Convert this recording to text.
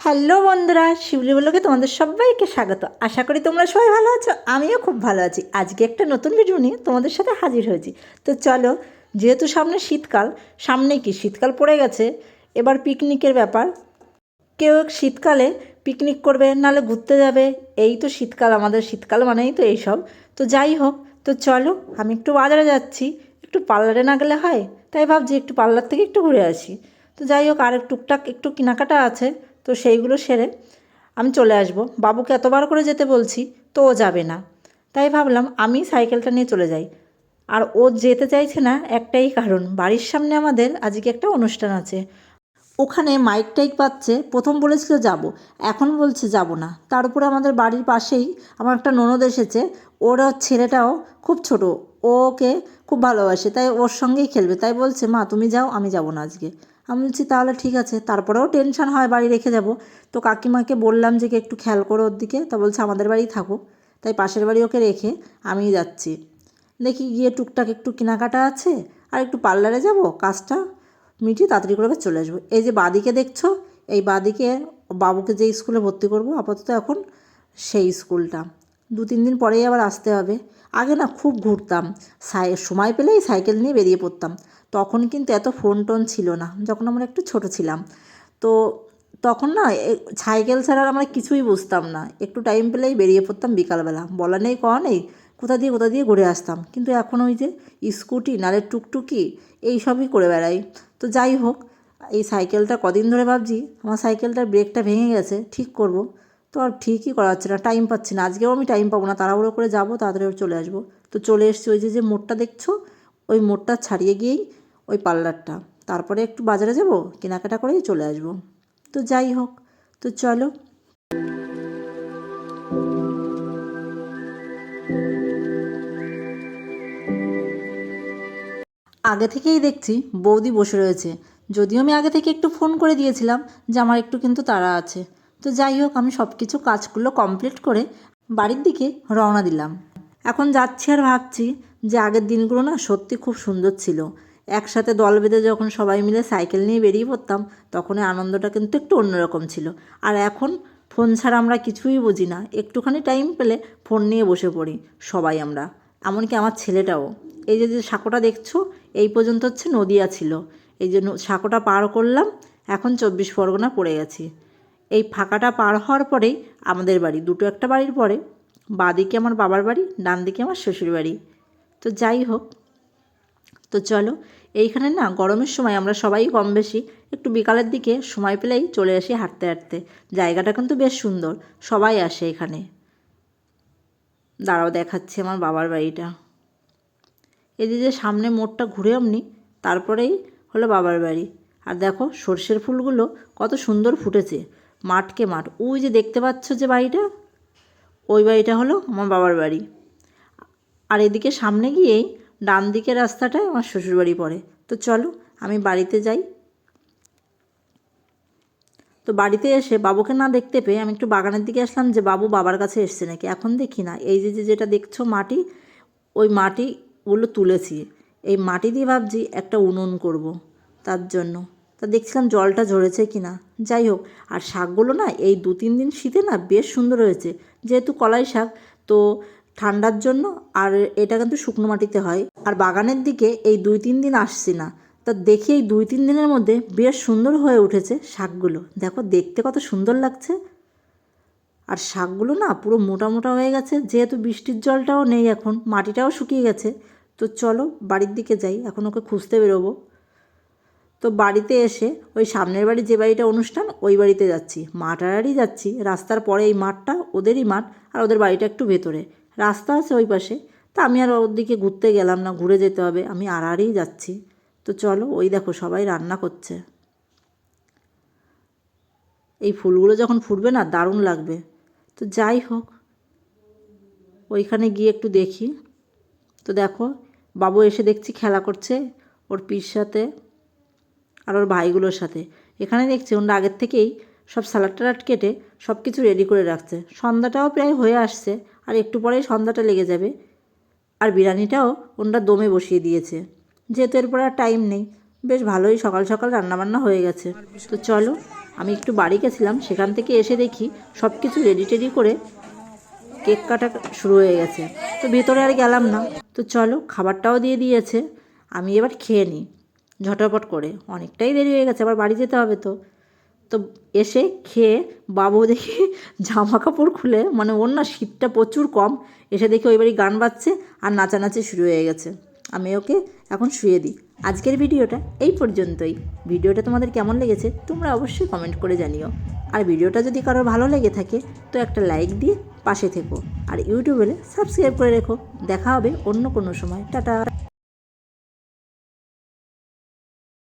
Hello বন্ধুরা, শিউলি বলোকে তোমাদের সবাইকে স্বাগত। আশা করি তোমরা সবাই ভালো আছো, আমিও খুব ভালো আছি। আজকে একটা নতুন ভিডিও নিয়ে তোমাদের সাথে হাজির হয়েছি। তো চলো, যেহেতু সামনে শীতকাল, সামনে কি? শীতকাল পড়ে গেছে, এবার পিকনিকের ব্যাপার। কেউ শীতকালে পিকনিক করবে, নাহলে ঘুরতে যাবে। এই তো শীতকাল, আমাদের শীতকাল মানেই তো এইসব। তো যাই হোক, তো চলো, আমি একটু বাজারে যাচ্ছি। একটু পার্লারে না গেলে হয়, তাই ভাবছি একটু পার্লার থেকে একটু ঘুরে আসি। তো যাই হোক, আর টুকটাক একটু কেনাকাটা আছে। তো সেইগুলো সেরে আমি চলে আসব। বাবুকে এতবার করে যেতে বলছি, তো ও যাবে না। তাই ভাবলাম আমি সাইকেলটা নিয়ে চলে যাই। আর ও যেতে চাইছে না একটাই কারণ, বাড়ির সামনে আমাদের আজকে একটা অনুষ্ঠান আছে। ওখানে মাইক টাইক পাচ্ছে, প্রথম বলেছিল যাব, এখন বলছে যাব না। তার উপরে আমাদের বাড়ির পাশেই আমার একটা ননদ এসেছে, ওর ছেলেটাও খুব ছোট, ওকে খুব ভালোবাসে, তাই ওর সঙ্গেই খেলবে। তাই বলছে, মা, তুমি যাও, আমি যাব না আজকে। আমি বলছি, তাহলে ঠিক আছে, তারপরেও টেনশন হয়, বাড়ি রেখে যাব। তো কাকিমাকে বললাম যে একটু খেয়াল করো ওর দিকে। তা বলছে, আমাদের বাড়ি থাকো। তাই পাশের বাড়ি ওকে রেখে আমি যাচ্ছি। দেখি গিয়ে টুকটাক একটু কেনাকাটা আছে, আর একটু পার্লারে যাব, কাজটা মিটিয়ে তাড়াতাড়ি করে চলে আসব। এই যে বাদিকে দেখছ, এই বাদিকে বাবুকে যে স্কুলে ভর্তি করব, আপাতত এখন সেই স্কুলটা। দু, তিন দিন পরেই আবার আসতে হবে। আগে না খুব ঘুরতাম, সাই, সময় পেলেই সাইকেল নিয়ে বেরিয়ে পড়তাম। তখন কিন্তু এত ফোন টোন ছিল না, যখন আমরা একটু ছোট ছিলাম। তো তখন না সাইকেল ছাড়া আমরা কিছুই বুঝতাম না। একটু টাইম পেলেই বেরিয়ে পড়তাম বিকালবেলা। বলা নেই, কওয়া নেই, কোথা দিয়ে কোথা দিয়ে ঘুরে আসতাম। কিন্তু এখন ওই যে স্কুটি, নালে টুকটুকি, এই সবই করে বেড়াই। তো যাই হোক, এই সাইকেলটা কদিন ধরে ভাবছি, আমার সাইকেলটার ব্রেকটা ভেঙে গেছে, ঠিক করব। তো আর ঠিকই করা হচ্ছে না টাইম পাচ্ছি না। আজকেও আমি টাইম পাবো না, তাড়াহুড়ো করে যাব, তাড়াতাড়ি চলে আসব। তো চলে এসছি ওই যে যে মোড়টা দেখছ? ওই মোড়টা ছাড়িয়ে গিয়েই ওই পার্লারটা। তারপরে একটু বাজারে যাব, কেনাকাটা করেই চলে আসব। তো যাই হোক, তো চলো। আগে থেকেই দেখছি বৌদি বসে রয়েছে। যদিও আমি আগে থেকে একটু ফোন করে দিয়েছিলাম যে আমার একটু কিন্তু তাড়া আছে। তো যাই হোক, আমি সব কিছু কাজগুলো কমপ্লিট করে বাড়ির দিকে রওনা দিলাম। এখন যাচ্ছি আর ভাবছি যে আগের দিনগুলো না সত্যি খুব সুন্দর ছিল। একসাথে দল বেঁধে যখন সবাই মিলে সাইকেল নিয়ে বেরিয়ে পড়তাম তখন আনন্দটা কিন্তু একটু অন্যরকম ছিল। আর এখন ফোন ছাড়া আমরা কিছুই বুঝি না। একটুখানি টাইম পেলে ফোন নিয়ে বসে পড়ি সবাই আমরা। এমনকি আমার ছেলেটাও। এই যে যে সাঁকোটা দেখছ, এই পর্যন্ত হচ্ছে নদিয়া ছিল। এই যে সাঁকোটা পার করলাম, এখন চব্বিশ পরগনা পড়ে গেছি। এই ফাঁকাটা পার হওয়ার পরেই আমাদের বাড়ি, দুটো একটা বাড়ির পরে। বাদিকে আমার বাবার বাড়ি ডান দিকে আমার শ্বশুর বাড়ি তো যাই হোক তো চলো, এইখানে না গরমের সময় আমরা সবাই কম বেশি একটু বিকালের দিকে সময় পেলেই চলে আসি হাঁটতে হাঁটতে। জায়গাটা কিন্তু বেশ সুন্দর, সবাই আসে এখানে। দাঁড়াও দেখাচ্ছি আমার বাবার বাড়িটা। এই যে সামনে মোড়টা ঘুরে অমনি তারপরেই হলো বাবার বাড়ি। আর দেখো সর্ষের ফুলগুলো কত সুন্দর ফুটেছে, মাঠকে মাঠ। ওই যে দেখতে পাচ্ছ যে বাড়িটা, ওই বাড়িটা হলো আমার বাবার বাড়ি। আর এদিকে সামনে গিয়েই ডান দিকের রাস্তাটায় আমার শ্বশুরবাড়ি পড়ে। তো চলো, আমি বাড়িতে যাই। তো বাড়িতে এসে বাবুকে না দেখতে পেয়ে আমি একটু বাগানের দিকে আসলাম যে, বাবু, বাবার কাছে এসছে নাকি? এখন দেখি না। এই যে যেটা দেখছ মাটি, ওই মাটিগুলো তুলেছি। এই মাটি দিয়ে ভাবছি একটা উনুন করব তার জন্য। তা দেখছিলাম জলটা ঝরেছে কি না যাই হোক, আর শাকগুলো না এই দু তিন দিন শীতে না বেশ সুন্দর হয়েছে। যেহেতু কলাই শাক, তো ঠান্ডার জন্য আর এটা কিন্তু শুকনো মাটিতে হয়। আর বাগানের দিকে এই দুই তিন দিন আসছি না। তা দেখি এই দুই তিন দিনের মধ্যে বেশ সুন্দর হয়ে উঠেছে শাকগুলো। দেখো, দেখতে কত সুন্দর লাগছে। আর শাকগুলো না পুরো মোটা মোটা হয়ে গেছে, যেহেতু বৃষ্টির জলটাও নেই এখন, মাটিটাও শুকিয়ে গেছে। তো চলো বাড়ির দিকে যাই, এখন ওকে খুঁজতে বেরোবো। তো বাড়িতে এসে ওই সামনের বাড়ি যে বাড়িটা অনুষ্ঠান, ওই বাড়িতে যাচ্ছি। মাঠারারই যাচ্ছি, রাস্তার পরে এই মাঠটা, ওদেরই মাঠ আর ওদের বাড়িটা একটু ভেতরে। রাস্তা আছে ওই পাশে। তা আমি আর ওর দিকে ঘুরতে গেলাম না, ঘুরে যেতে হবে। আমি আড়াআড়িই যাচ্ছি। তো চলো, ওই দেখো সবাই রান্না করছে। এই ফুলগুলো যখন ফুটবে না, দারুণ লাগবে। তো যাই হোক, ওইখানে গিয়ে একটু দেখি। তো দেখো, বাবু এসে দেখছি খেলা করছে ওর পির সাথে আর ওর ভাইগুলোর সাথে। এখানে দেখছি, ওরা আগের থেকেই সব স্যালাড টালাড কেটে সব কিছু রেডি করে রাখছে। সন্ধ্যাটাও প্রায় হয়ে আসছে, আর একটু পরেই সন্ধ্যাটা লেগে যাবে। আর বিরিয়ানিটাও ওনারা দমে বসিয়ে দিয়েছে। যেহেতু এরপর আর টাইম নেই, বেশ ভালোই সকাল সকাল রান্নাবান্না হয়ে গেছে। তো চলো, আমি একটু বাড়ি গেছিলাম, সেখান থেকে এসে দেখি সব কিছু রেডি টেডি করে কেক কাটা শুরু হয়ে গেছে। তো ভেতরে আর গেলাম না। তো চলো, খাবারটাও দিয়ে দিয়েছে। আমি এবার খেয়ে নিই, ঝটপট করে। অনেকটাই দেরি হয়ে গেছে, আবার বাড়ি যেতে হবে তো। তো এসে খেয়ে বাবু দেখি জামা কাপড় খুলে মানে ওর না শীতটা প্রচুর কম। এসে দেখি ওই বাড়ি গান বাজছে আর নাচানাচি শুরু হয়ে গেছে। আমি ওকে এখন শুয়ে দিই। আজকের ভিডিওটা এই পর্যন্তই। ভিডিওটা তোমাদের কেমন লেগেছে তোমরা অবশ্যই কমেন্ট করে জানিও। আর ভিডিওটা যদি কারোর ভালো লেগে থাকে, তো একটা লাইক দিয়ে পাশে থেকো। আর ইউটিউবে সাবস্ক্রাইব করে রেখো। দেখা হবে অন্য কোনো সময়। টাটা।